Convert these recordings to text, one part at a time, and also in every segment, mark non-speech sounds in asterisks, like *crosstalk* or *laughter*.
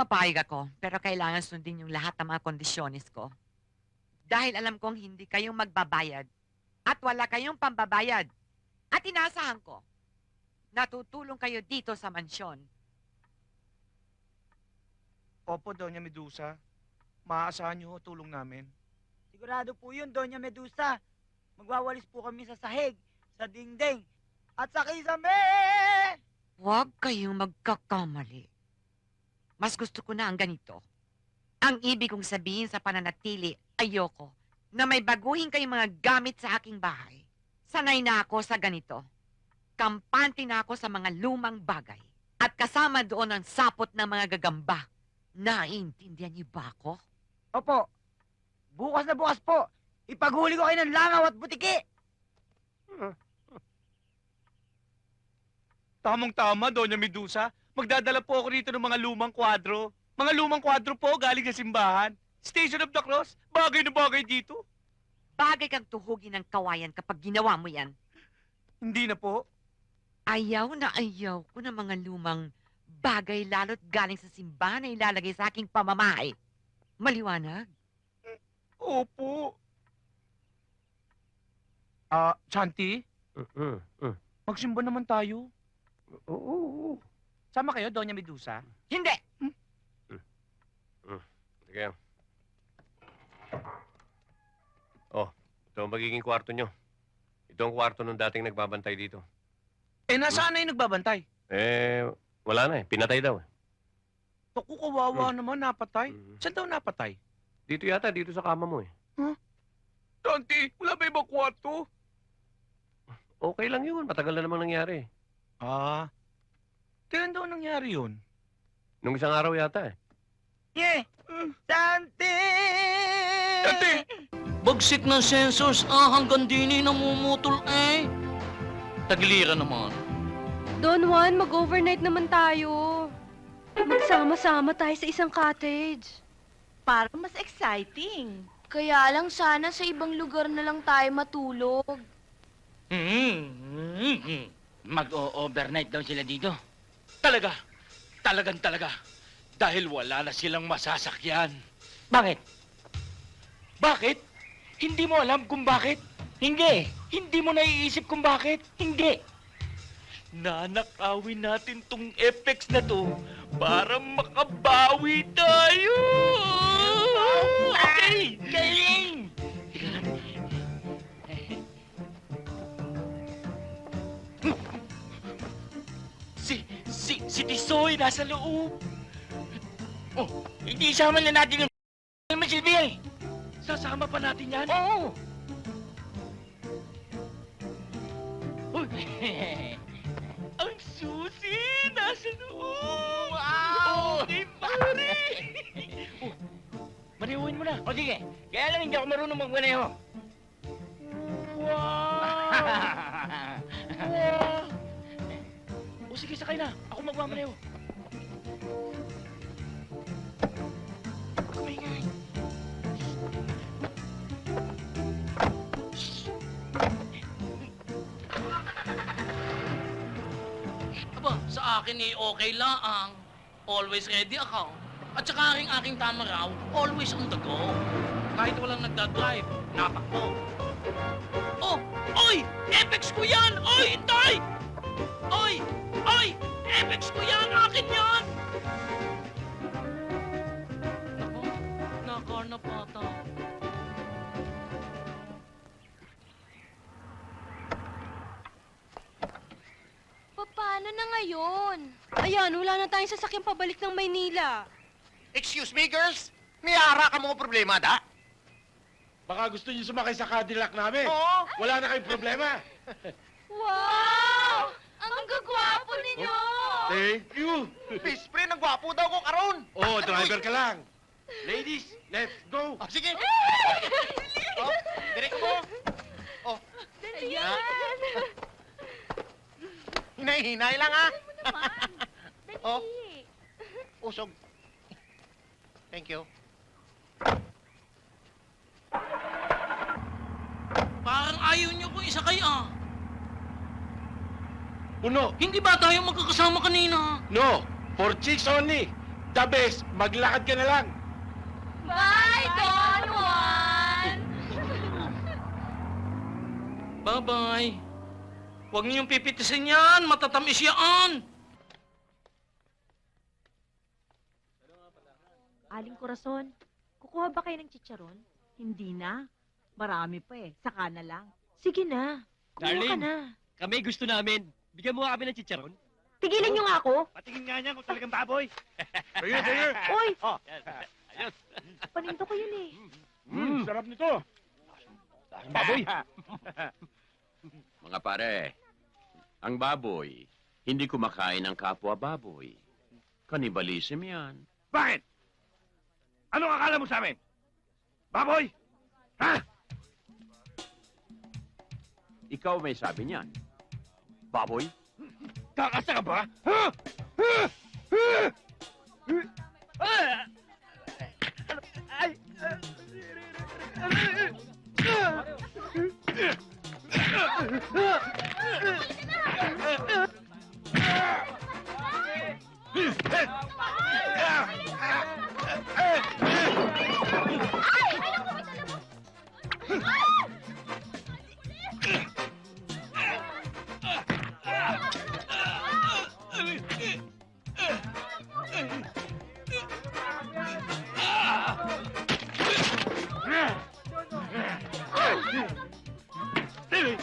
pumapayag ako, pero kailangan sundin yung lahat ng mga kondisyonis ko. Dahil alam kong hindi kayong magbabayad at wala kayong pambabayad. At inaasahan ko, natutulong kayo dito sa mansyon. Opo, Doña Medusa. Maaasahan niyo ho tulong namin. Sigurado po yun, Doña Medusa. Magwawalis po kami sa sahig, sa dingding, at sa kisame! Huwag kayong magkakamali. Mas gusto ko na ang ganito. Ang ibig kong sabihin sa pananatili, ayoko, na may baguhin kayong mga gamit sa aking bahay. Sanay na ako sa ganito. Kampante na ako sa mga lumang bagay. At kasama doon ang sapot ng mga gagamba. Naiintindihan niyo ba ako? Opo, bukas na bukas po, ipaghuli ko kayo ng langaw at butiki! Tamang-tama, Doña Medusa. Magdadala po ako rito ng mga lumang kwadro. Mga lumang kwadro po galing sa simbahan. Station of the Cross, bagay na bagay dito. Bagay kang tuhugin ng kawayan kapag ginawa mo yan. Hindi na po. Ayaw na ayaw ko ng mga lumang bagay lalo't galing sa simbahan na ilalagay sa aking pamamahay. Maliwanag? Opo. Ah, Santi, Mm, mm. magsimba naman tayo. Oo, oo. Sama kayo, Doña Medusa? Hindi! Sige. Oh, ito ang magiging kwarto nyo. Ito ang kwarto ng dating nagbabantay dito. Eh, nasaan na yung nagbabantay? Eh, wala na eh. Pinatay daw eh. Naku, kawawa naman, napatay. Mm. Saan daw napatay? Dito yata, dito sa kama mo eh. Santi, wala ba ibang kwarto? Okay lang yun. Matagal na namang nangyari. Ah, kailan daw nangyari yun? Nung isang araw yata eh. Yeah! Santi! Santi! Bagsik ng sensors, ah, hanggang dini namumutol eh. Tagiliran naman. Don Juan, mag-overnight naman tayo. Magsama-sama tayo sa isang cottage. Parang mas exciting. Kaya lang sana sa ibang lugar na lang tayo matulog. Hmm. Mag-o-overnight daw sila dito. Talaga. Talagang talaga. Dahil wala na silang masasakyan. Bakit? Bakit? Hindi mo alam kung bakit? Hindi. Hindi mo naiisip kung bakit? Hindi. Nanakawin natin tong Apex na to para makabawi tayo. Okay. Galing. Si, si, Tisoy nasa loob. Oh, hindi isama na natin yung naman silbi eh. Sasama pa natin yan? Oo. Uy, *laughs* ang susi nasa loob. Wow! Di pare. *laughs* oh, manewin mo na. O sige, kaya lang hindi ako marunong magmaneho. Wow! *laughs* wow! Sakay na. Ako magmamaneho. Kumingay. Aba, sa akin eh, okay lang. Always ready ako. At saka aking aking tama raw, always on the go. Kahit walang nagdadrive, natakbo. Oh! Oy! Apex ko yan! Oy! Hintay! Oy! Apex ko yan! Akin yan! Nako, nakarnap ata. Paano na ngayon? Ayan, wala na tayong sasakyang pabalik ng Maynila. Excuse me, girls? May ara ka mga problema, da? Baka gusto niyo sumakay sa Cadillac namin. Oo. Wala na kayong problema. Wow! Ang ninyo! Thank you. Miss Pre, nagwapo daw ko karon. Oh, driver ka lang. Ladies, let's go. *laughs* Oh, sige. oh, direct mo. Oh, Ayan! hinay-hinay lang, ha? *laughs* oh, usog. Thank you. Parang ayaw niyo kong isakay ah. Uno. Hindi ba tayo magkakasama kanina? No. For chicks only. The best, maglakad ka na lang. Bye, Don Juan! Bye-bye. Huwag niyong pipitisin yan. Matatamis yan. Aling Corazon, kukuha ba kayo ng chicharon? Hindi na. Marami pa eh. Saka na lang. Sige na. Kumuha ka Darling. na. Kami gusto namin. Bigyan mo nga kami ng chicharon. Tigilan niyo nga ako. Patingin nga niya kung talagang baboy. *laughs* Sige, sige. Uy, Oh, ayos. paninto ko yun eh. Mm, sarap nito. Baboy. *laughs* Mga pare, ang baboy, hindi kumakain ng kapwa baboy. Kanibalism yan. Bakit? Ano akala mo sa amin? Baboy? Ha? Ikaw may sabi niyan. Baboy? Kakasa ka ba? Ha? Ha? Ha? Ay!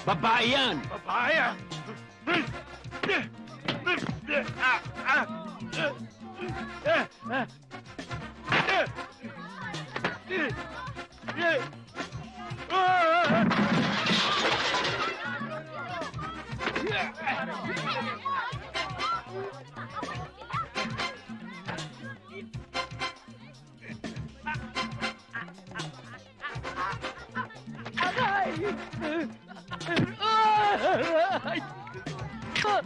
Babae yan! Babae ah! Ah, ah. *laughs* Ah,